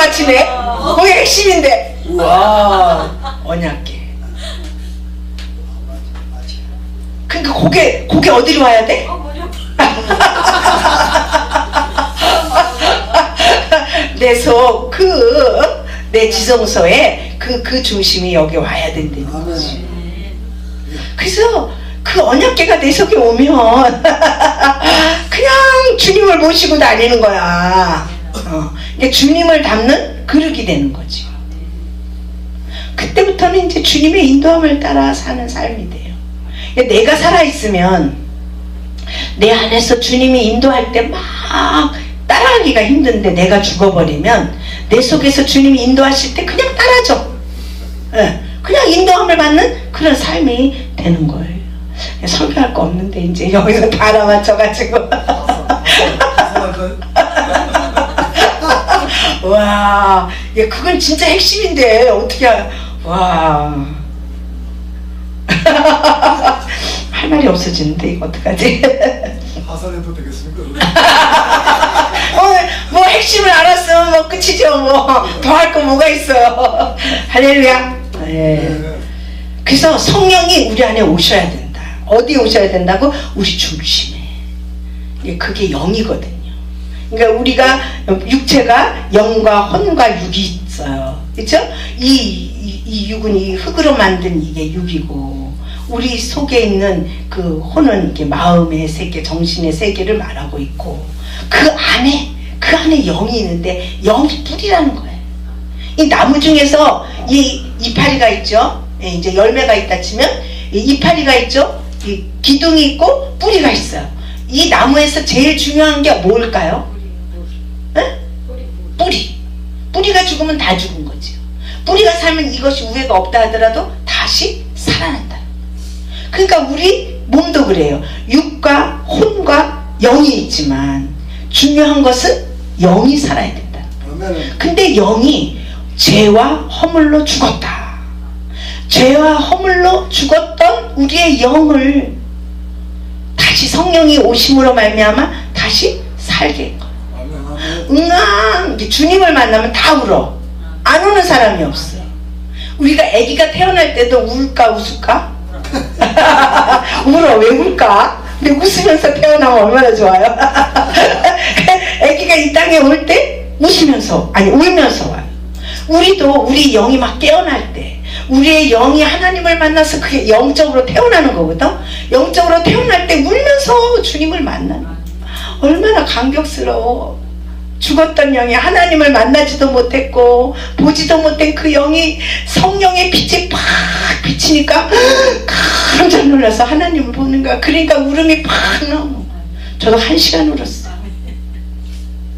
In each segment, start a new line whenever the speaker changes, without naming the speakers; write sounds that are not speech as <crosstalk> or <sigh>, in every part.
맞히네. 그게 핵심인데. 우와, 언약계. 그러니까 그게 그게 어디로 와야 돼? <laughs> 내속그 내 지성소에 그 그 중심이 여기 와야 된다는 거지. 그래서 그 언약계가 내 속에 오면 <laughs> 그냥 주님을 모시고 다니는 거야. 어, 이게 주님을 담는 그릇이 되는 거지. 그때부터는 이제 주님의 인도함을 따라 사는 삶이 돼요. 그러니까 내가 살아 있으면 내 안에서 주님이 인도할 때 막 따라가기가 힘든데 내가 죽어버리면 내 속에서 주님이 인도하실 때 그냥 따라줘. 예, 그냥 인도함을 받는 그런 삶이 되는 거예요. 설교할 거 없는데 이제 여기서 다 알아맞혀가지고 와, 야, 그건 진짜 핵심인데 어떻게 하- 와. <laughs> 할 말이 없어지는데 이거 어떡하지? <laughs>
하산해도 되겠습니까?
어, 뭐 핵심을 알았으면 뭐 끝이죠 뭐 더 할 거 뭐가 있어요 <laughs> 할렐루야 예.
네.
그래서 성령이 우리 안에 오셔야 된다 어디 오셔야 된다고 우리 중심에 예, 그게 영이거든요 그러니까 우리가 육체가 영과 혼과 육이 있어요 그렇죠 이, 이, 이 육은 이 흙으로 만든 이게 육이고 우리 속에 있는 그 혼은 이게 마음의 세계 정신의 세계를 말하고 있고 그 안에 그 안에 영이 있는데 영이 뿌리라는 거예요. 이 나무 중에서 이 이파리가 있죠. 예, 이제 열매가 있다 치면 이 이파리가 있죠. 이 기둥이 있고 뿌리가 있어요. 이 나무에서 제일 중요한 게 뭘까요? 예? 뿌리. 뿌리가 죽으면 다 죽은 거지요. 뿌리가 살면 이것이 우애가 없다 하더라도 다시 살아난다. 그러니까 우리 몸도 그래요. 육과 혼과 영이 있지만 중요한 것은 영이 살아야 된다. 근데 영이 죄와 허물로 죽었다. 죄와 허물로 죽었던 우리의 영을 다시 성령이 오심으로 말미암아 다시 살게 한.
아멘.
응앙 주님을 만나면 다 울어. 안 우는 사람이 없어. 우리가 아기가 태어날 때도 울까 웃을까? <laughs> 울어 왜 울까? 근데 웃으면서 태어나면 얼마나 좋아요. <laughs> 아기가 이 땅에 올 때 웃으면서 아니 울면서 와요. 우리도 우리 영이 막 깨어날 때 우리의 영이 하나님을 만나서 그게 영적으로 태어나는 거거든. 영적으로 태어날 때 울면서 주님을 만나는. 얼마나 감격스러워. 죽었던 영이 하나님을 만나지도 못했고 보지도 못한 그 영이 성령의 빛이 팍 비치니까 깜짝 놀라서 하나님을 보는 거야. 그러니까 울음이 팍 나오는 거야. 저도 한 시간 울었어요.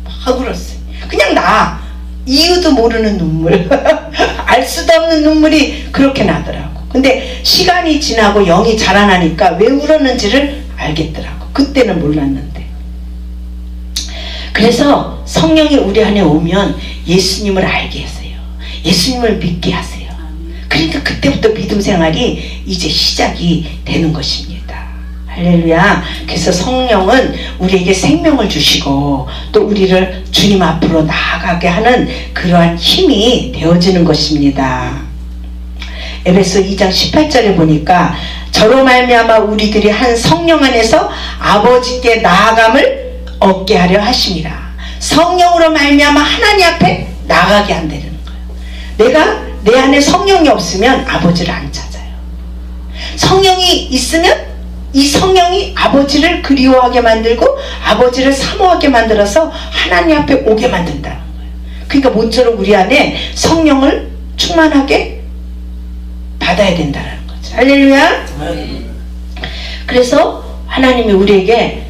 막 울었어요. 그냥 나 이유도 모르는 눈물 <laughs> 알 수도 없는 눈물이 그렇게 나더라고. 근데 시간이 지나고 영이 자라나니까 왜 울었는지를 알겠더라고. 그때는 몰랐는데. 그래서 성령이 우리 안에 오면 예수님을 알게 하세요. 예수님을 믿게 하세요. 그러니까 그때부터 믿음 생활이 이제 시작이 되는 것입니다. 할렐루야. 그래서 성령은 우리에게 생명을 주시고 또 우리를 주님 앞으로 나아가게 하는 그러한 힘이 되어지는 것입니다. 에베소 2장 18절에 보니까 저로 말미암아 우리들이 한 성령 안에서 아버지께 나아감을 얻게 하려 하심이라. 성령으로 말미암아 하나님 앞에 나가게 한다는 거예요. 내가 내 안에 성령이 없으면 아버지를 안 찾아요. 성령이 있으면 이 성령이 아버지를 그리워하게 만들고 아버지를 사모하게 만들어서 하나님 앞에 오게 만든다는 거예요. 그러니까 모쪼록 우리 안에 성령을 충만하게 받아야 된다는 거죠. 할렐루야. 그래서 하나님이 우리에게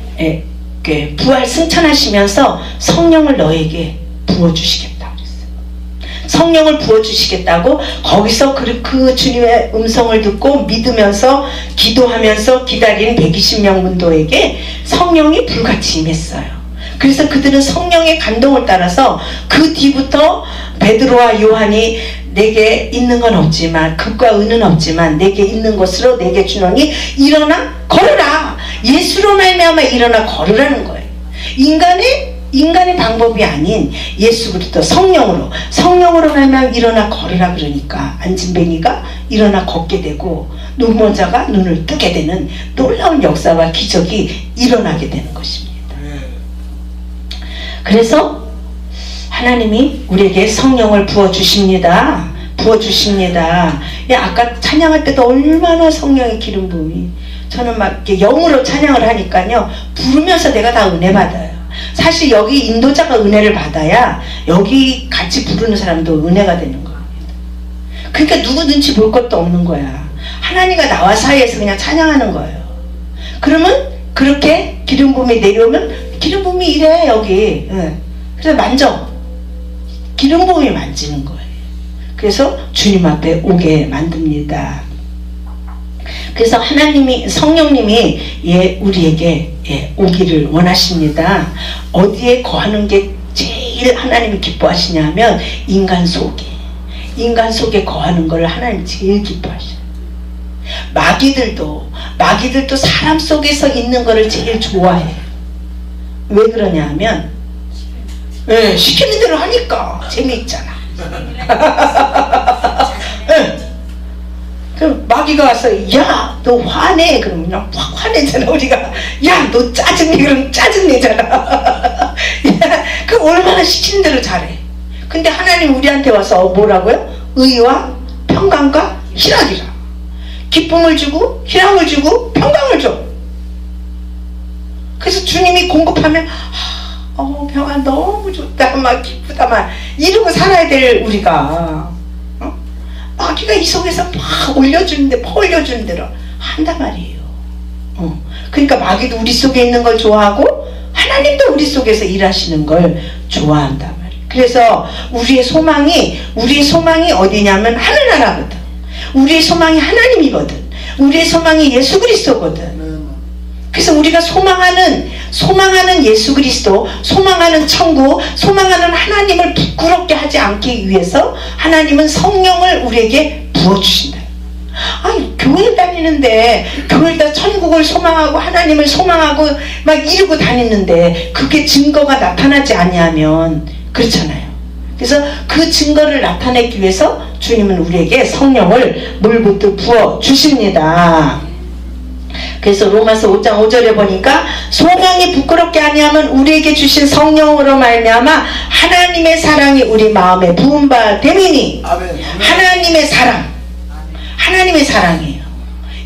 에, 이렇게 부활 승천하시면서 성령을 너에게 부어주시겠다 그랬어요. 성령을 부어주시겠다고 거기서 그, 그 주님의 음성을 듣고 믿으면서 기도하면서 기다린 120명 문도에게 성령이 불같이 임했어요. 그래서 그들은 성령의 감동을 따라서 그 뒤부터 베드로와 요한이 내게 있는 건 없지만 극과 은은 없지만 내게 있는 것으로 내게 주노니 일어나 걸으라 예수로 말미암아 일어나 걸으라는 거예요 인간의 인간의 방법이 아닌 예수 그리스도 성령으로 성령으로 말면 일어나 걸으라 그러니까 안진뱅이가 일어나 걷게 되고 눈먼 자가 눈을 뜨게 되는 놀라운 역사와 기적이 일어나게 되는 것입니다.
네.
그래서 하나님이 우리에게 성령을 부어 주십니다. 부어 주십니다. 예, 아까 찬양할 때도 얼마나 성령의 기름 부음이 저는 막 이렇게 영으로 찬양을 하니까요. 부르면서 내가 다 은혜 받아요. 사실 여기 인도자가 은혜를 받아야 여기 같이 부르는 사람도 은혜가 되는 겁니다. 그러니까 누구 눈치 볼 것도 없는 거야. 하나님과 나와 사이에서 그냥 찬양하는 거예요. 그러면 그렇게 기름 부음이 내려오면 기름 부음이 이래 여기. 예. 그래서 만져. 기름 부음이 만지는 거예요. 그래서 주님 앞에 오게 만듭니다. 그래서 하나님이 성령님이 예 우리에게 예, 오기를 원하십니다. 어디에 거하는 게 제일 하나님이 기뻐하시냐면 인간 속에 인간 속에 거하는 걸 하나님 제일 기뻐하셔요. 마귀들도 마귀들도 사람 속에서 있는 거를 제일 좋아해요. 왜 그러냐면 예, 시키는 대로 하니까 재미있잖아. <laughs> 예. 그럼 마귀가 와서 야 너 화내. 그러면 그냥 확 화내잖아 우리가. 야 너 짜증내. 그러면 짜증내잖아. <laughs> 야 그 얼마나 시키는 대로 잘해. 근데 하나님 우리한테 와서 뭐라고요? 의와 평강과 희락이라. 기쁨을 주고 희락을 주고 평강을 줘. 그래서 주님이 공급하면 아, 어 평안 너무 좋다. 막 기쁘다. 막 이러고 살아야 될 우리가. 어? 마귀가 이 속에서 막 올려주는데 퍼올려주는 대로 한단 말이에요. 어. 그러니까 마귀도 우리 속에 있는 걸 좋아하고 하나님도 우리 속에서 일하시는 걸 좋아한단 말이에요. 그래서 우리의 소망이 우리의 소망이 어디냐면 하늘나라거든. 우리의 소망이 하나님이거든. 우리의 소망이 예수 그리스도거든.
네.
그래서 우리가 소망하는 소망하는 예수 그리스도, 소망하는 천국, 소망하는 하나님을 부끄럽게 하지 않기 위해서 하나님은 성령을 우리에게 부어 주신다. 아니 교회 다니는데 교회 다 천국을 소망하고 하나님을 소망하고 막 이러고 다니는데 그게 증거가 나타나지 아니하면 그렇잖아요. 그래서 그 증거를 나타내기 위해서 주님은 우리에게 성령을 물부터 부어 주십니다. 그래서 로마서 5장 5절에 보니까 소망이 부끄럽게 아니하면 우리에게 주신 성령으로 말미암아 하나님의 사랑이 우리 마음에 부은 바
아멘.
하나님의 사랑 하나님의 사랑이에요.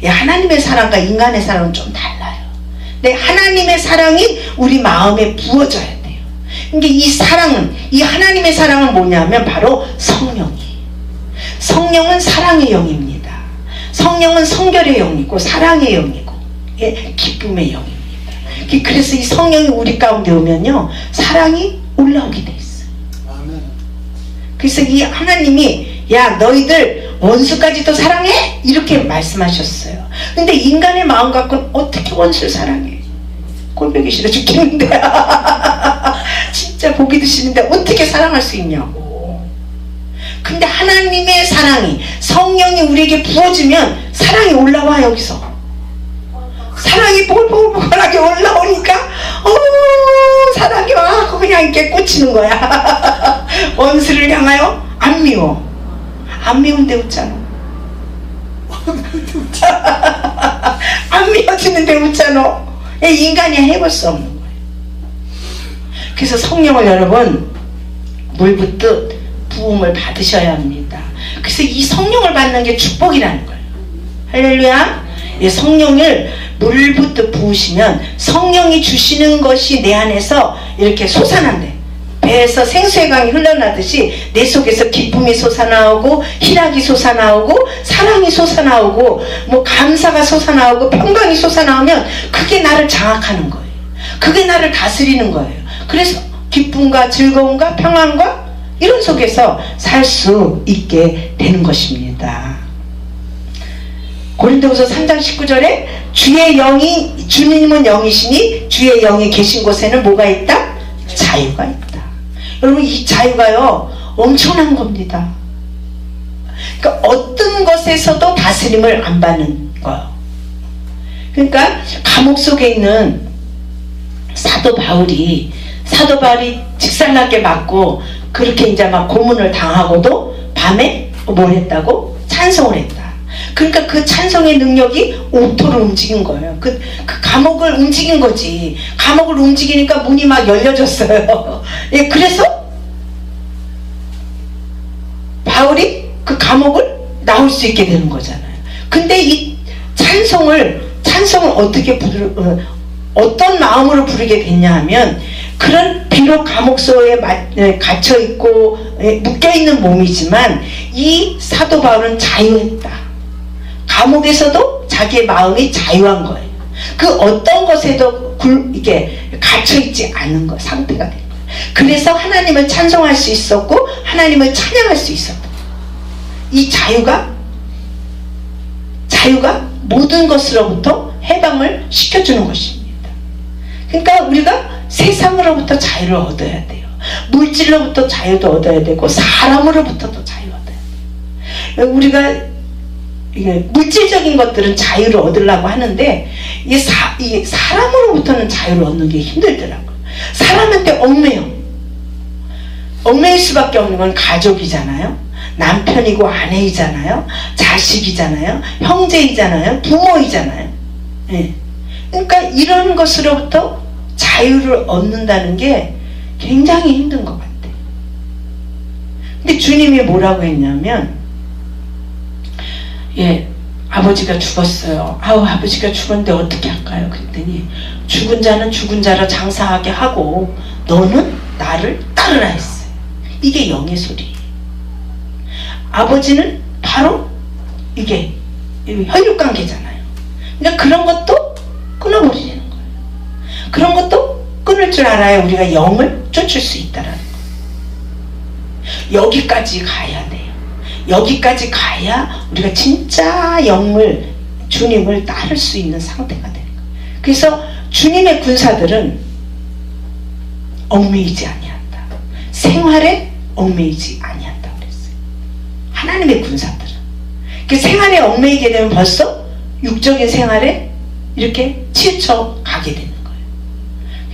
예, 하나님의 사랑과 인간의 사랑은 좀 달라요. 근데 하나님의 사랑이 우리 마음에 부어져야 돼요. 그러니까 이 사랑은 이 하나님의 사랑은 뭐냐면 바로 성령이에요. 성령은 사랑의 영입니다. 성령은 성결의 영이고 사랑의 영이고 예, 기쁨의 영입니다. 그- 그래서 이 성령이 우리 가운데 오면요 사랑이 올라오게 돼 있어요.
아멘.
그래서 이 하나님이 야 너희들 원수까지도 사랑해 이렇게 말씀하셨어요. 근데 인간의 마음 갖고는 어떻게 원수를 사랑해? 꼴보기 싫어 죽겠는데 <laughs> 진짜 보기 드시는데 어떻게 사랑할 수 있냐고. 근데 하나님의 사랑이 성령이 우리에게 부어지면 사랑이 올라와 여기서. 사랑이 뽀글뽀글하게 올라오니까 어 사랑이 와 그냥 이렇게 꽂히는 거야. <laughs> 원수를 향하여 안 미워. 안 미운데 웃잖아. <laughs> 안 미워지는데 웃잖아. 예, 인간이 해볼 수 없는 거예요 그래서 성령을 여러분 물 붓듯 부음을 받으셔야 합니다 그래서 이 성령을 받는 게 축복이라는 거예요 할렐루야 예, 성령을 물부터 부으시면 성령이 주시는 것이 내 안에서 이렇게 솟아난대. 배에서 생수의 강이 흘러나듯이 내 속에서 기쁨이 솟아나오고 희락이 솟아나오고 사랑이 솟아나오고 뭐 감사가 솟아나오고 평강이 솟아나오면 그게 나를 장악하는 거예요. 그게 나를 다스리는 거예요. 그래서 기쁨과 즐거움과 평안과 이런 속에서 살 수 있게 되는 것입니다. 고린도후서 3장 19절에 주의 영이 주님은 영이시니 주의 영이 계신 곳에는 뭐가 있다? 자유가 있다. 여러분 이 자유가요 엄청난 겁니다. 그러니까 어떤 것에서도 다스림을 안 받는 거예요. 그러니까 감옥 속에 있는 사도 바울이 사도 바울이 직살나게 맞고 그렇게 이제 막 고문을 당하고도 밤에 뭘 했다고 찬송을 했다. 그러니까 그 찬송의 능력이 옥토를 움직인 거예요. 그, 그 감옥을 움직인 거지. 감옥을 움직이니까 문이 막 열려졌어요. <laughs> 예, 그래서 바울이 그 감옥을 나올 수 있게 되는 거잖아요. 근데 이 찬송을 찬송을 어떻게 부르 어, 어떤 마음으로 부르게 됐냐 하면 그런 비록 감옥소에 마- 에, 갇혀 있고 묶여 있는 몸이지만 이 사도 바울은 자유했다. 감옥에서도 자기의 마음이 자유한 거예요. 그 어떤 것에도 굴, 이게 갇혀 있지 않은 거 상태가 된 거예요. 그래서 하나님을 찬송할 수 있었고 하나님을 찬양할 수 있었다. 이 자유가 자유가 모든 것으로부터 해방을 시켜주는 것입니다. 그러니까 우리가 세상으로부터 자유를 얻어야 돼요. 물질로부터 자유도 얻어야 되고 사람으로부터도 자유 얻어야 돼요. 우리가 이게 물질적인 것들은 자유를 얻으려고 하는데 이 사, 이 사람으로부터는 자유를 얻는 게 힘들더라고요. 사람한테 얽매여. 얽매일 수밖에 없는 건 가족이잖아요. 남편이고 아내이잖아요. 자식이잖아요. 형제이잖아요. 부모이잖아요. 예. 그러니까 이런 것으로부터 자유를 얻는다는 게 굉장히 힘든 것 같아요. 근데 주님이 뭐라고 했냐면, 예, 아버지가 죽었어요. 아우, 아버지가 죽었는데 어떻게 할까요? 그랬더니, 죽은 자는 죽은 자로 장사하게 하고, 너는 나를 따르라 했어요. 이게 영의 소리예요. 아버지는 바로 이게 혈육 관계잖아요. 그러니까 그런 것도 끊어버리는 거예요. 그런 것도 끊을 줄 알아야 우리가 영을 쫓을 수 거예요. 여기까지 가야 돼요. 여기까지 가야 우리가 진짜 영을 주님을 따를 수 있는 상태가 되는 거예요. 그래서 주님의 군사들은 얽매이지 아니한다. 생활에 얽매이지 아니한다 그랬어요. 하나님의 군사들은 그 생활에 얽매이게 되면 벌써 육적인 생활에 이렇게 치우쳐 가게 되는.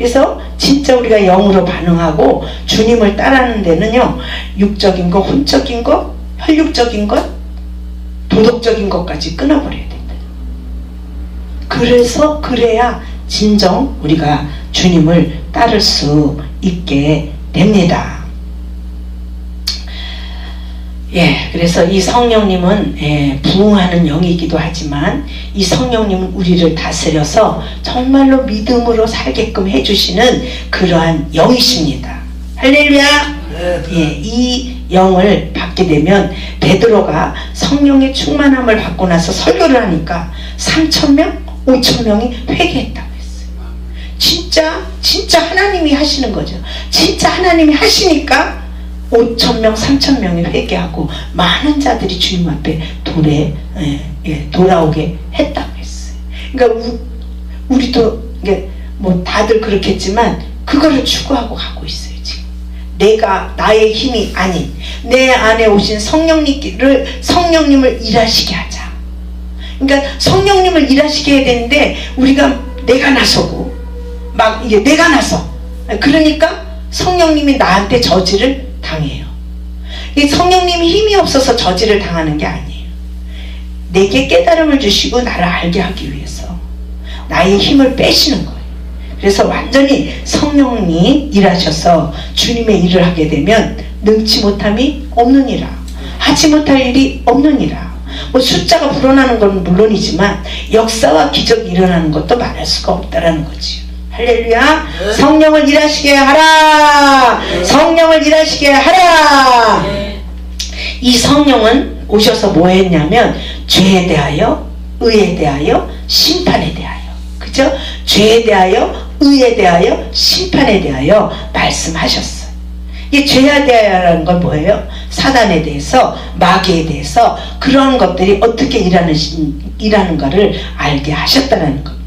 그래서 진짜 우리가 영으로 반응하고 주님을 따르는 데는요 육적인 것, 혼적인 것, 혈육적인 것, 도덕적인 것까지 끊어버려야 된다. 그래서 그래야 진정 우리가 주님을 따를 수 있게 됩니다. 예, 그래서 이 성령님은 예, 부흥하는 영이기도 하지만 이 성령님은 우리를 다스려서 정말로 믿음으로 살게끔 해주시는 그러한 영이십니다. 할렐루야!
네.
예, 이 영을 받게 되면 베드로가 성령의 충만함을 받고 나서 설교를 하니까 3천 명, 5천 명이 회개했다고 했어요. 진짜 진짜 하나님이 하시는 거죠. 진짜 하나님이 하시니까 5천 명, 3천 명이 회개하고 많은 자들이 주님 앞에 돌에 예, 예, 돌아오게 했다고 했어요. 그러니까 우, 우리도 이게 뭐 다들 그렇겠지만 그거를 추구하고 가고 있어요. 내가 나의 힘이 아닌 내 안에 오신 성령님을 성령님을 일하시게 하자. 그러니까 성령님을 일하시게 해야 되는데 우리가 내가 나서고 막 이게 내가 나서 그러니까 성령님이 나한테 저지를 당해요. 이 성령님이 힘이 없어서 저지를 당하는 게 아니에요. 내게 깨달음을 주시고 나를 알게 하기 위해서 나의 힘을 빼시는 거예요. 그래서 완전히 성령이 일하셔서 주님의 일을 하게 되면 능치 못함이 없느니라. 하지 못할 일이 없느니라. 뭐 숫자가 불어나는 건 물론이지만 역사와 기적이 일어나는 것도 말할 수가 없다라는 거지. 할렐루야.
네.
성령을 일하시게 하라. 성령을 일하시게 하라. 이 성령은 오셔서 뭐 했냐면 죄에 대하여 의에 대하여 심판에 대하여 그죠? 죄에 대하여 의에 대하여 심판에 대하여 말씀하셨어요. 이 죄에 대하여라는 건 뭐예요? 사단에 대해서 마귀에 대해서 그런 것들이 어떻게 일하는 일하는가를 알게 하셨다는 겁니다.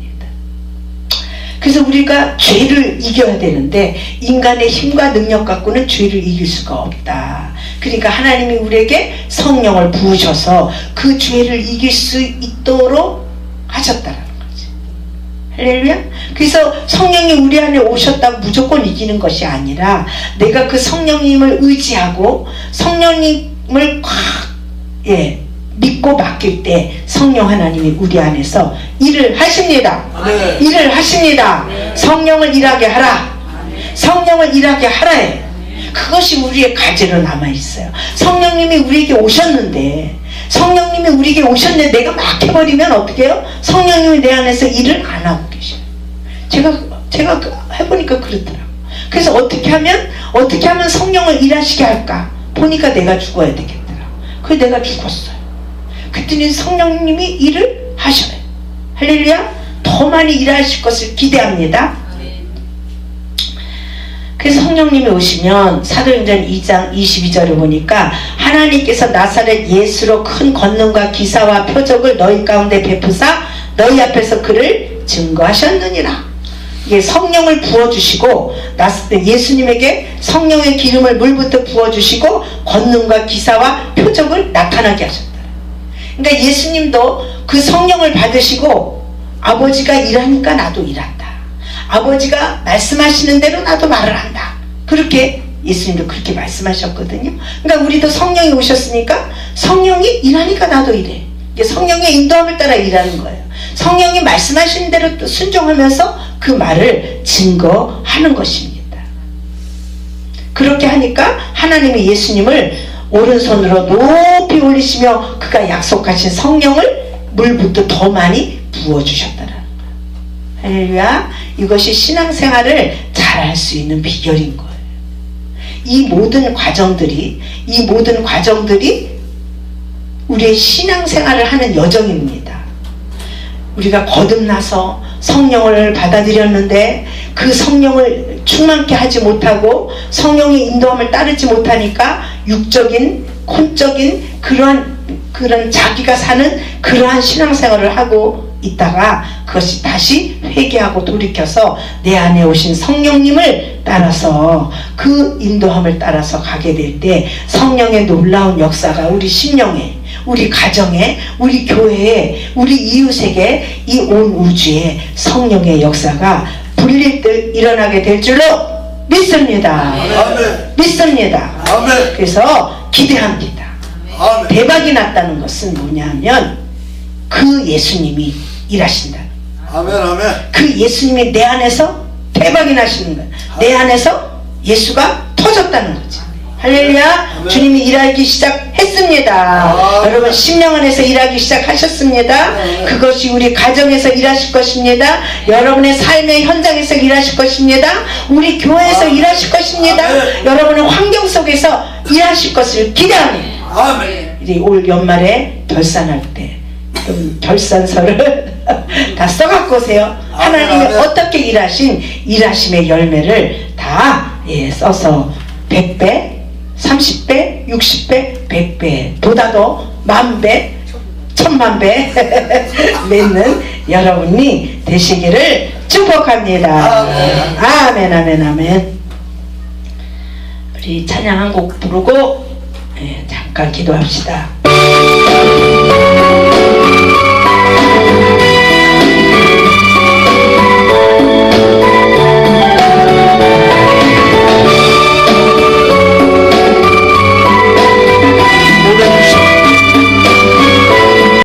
그래서 우리가 죄를 이겨야 되는데 인간의 힘과 능력 갖고는 죄를 이길 수가 없다. 그러니까 하나님이 우리에게 성령을 부으셔서 그 죄를 이길 수 있도록 하셨다라는 거지. 할렐루야. 그래서 성령이 우리 안에 오셨다고 무조건 이기는 것이 아니라 내가 그 성령님을 의지하고 성령님을 꽉 예, 믿고 맡길 때 성령 하나님이 우리 안에서 일을 하십니다.
네.
일을 하십니다. 성령을 일하게 하라. 성령을 일하게 하라에 그것이 우리의 과제로 남아 있어요. 성령님이 우리에게 오셨는데 성령님이 우리에게 오셨는데 내가 막 해버리면 어떻게 해요? 성령님이 내 안에서 일을 안 하고 계셔요. 제가 제가 그- 해보니까 그렇더라고. 그래서 어떻게 하면 어떻게 하면 성령을 일하시게 할까? 보니까 내가 죽어야 되겠더라. 그래서 내가 죽었어요. 그랬더니 성령님이 일을 하셔요. 할렐루야. 더 많이 일하실 것을 기대합니다. 그래서 성령님이 오시면 사도행전 2장 22절을 보니까 하나님께서 나사렛 예수로 큰 권능과 기사와 표적을 너희 가운데 베푸사 너희 앞에서 그를 증거하셨느니라. 이게 성령을 부어주시고 예수님에게 성령의 기름을 물부터 부어주시고 권능과 기사와 표적을 나타나게 하셨다. 그러니까 예수님도 그 성령을 받으시고 아버지가 일하니까 나도 일한다. 아버지가 말씀하시는 대로 나도 말을 한다. 그렇게 예수님도 그렇게 말씀하셨거든요. 그러니까 우리도 성령이 오셨으니까 성령이 일하니까 나도 일해. 이게 성령의 인도함을 따라 일하는 거예요. 성령이 말씀하시는 대로 또 순종하면서 그 말을 증거하는 것입니다. 그렇게 하니까 하나님이 예수님을 오른손으로 높이 올리시며 그가 약속하신 성령을 물부터 더 많이 부어주셨다라는 거예요. 할렐루야. 이것이 신앙생활을 잘할 수 있는 비결인 거예요. 이 모든 과정들이, 이 모든 과정들이 우리의 신앙생활을 하는 여정입니다. 우리가 거듭나서 성령을 받아들였는데 그 성령을 충만케 하지 못하고 성령의 인도함을 따르지 못하니까 육적인 콘적인 그러한 그런 자기가 사는 그러한 신앙생활을 하고 있다가 그것이 다시 회개하고 돌이켜서 내 안에 오신 성령님을 따라서 그 인도함을 따라서 가게 될 때 성령의 놀라운 역사가 우리 심령에 우리 가정에 우리 교회에 우리 이웃에게 이 온 우주에 성령의 역사가 불릴 듯 일어나게 될 줄로 믿습니다.
아멘.
믿습니다.
아멘.
그래서 기대합니다. 대박이 났다는 것은 뭐냐면 그 예수님이 일하신다.
아멘. 아멘.
그 예수님이 내 안에서 대박이 나시는 거예요. 내 안에서 예수가 터졌다는 거죠. 할렐루야.
아멘.
주님이 일하기 시작했습니다.
아멘.
여러분 심령 안에서 일하기 시작하셨습니다.
아멘.
그것이 우리 가정에서 일하실 것입니다. 여러분의 삶의 현장에서 일하실 것입니다. 우리 교회에서. 일하실 것입니다. 여러분의 환경 속에서 일하실 것을 기대합니다.
아멘.
이제 올 연말에 결산할 때좀 결산서를 <laughs> 다 써갖고 오세요.
아멘,
하나님이
아멘.
어떻게 일하신 일하심의 열매를 다 예, 써서 100배, 30배, 60배, 100배, 보다도 만배, 천만배 <laughs> 맺는 여러분이 되시기를 축복합니다.
아멘.
아멘, 아멘, 아멘. 우리 찬양 한 곡 부르고 예, 잠깐 기도합시다.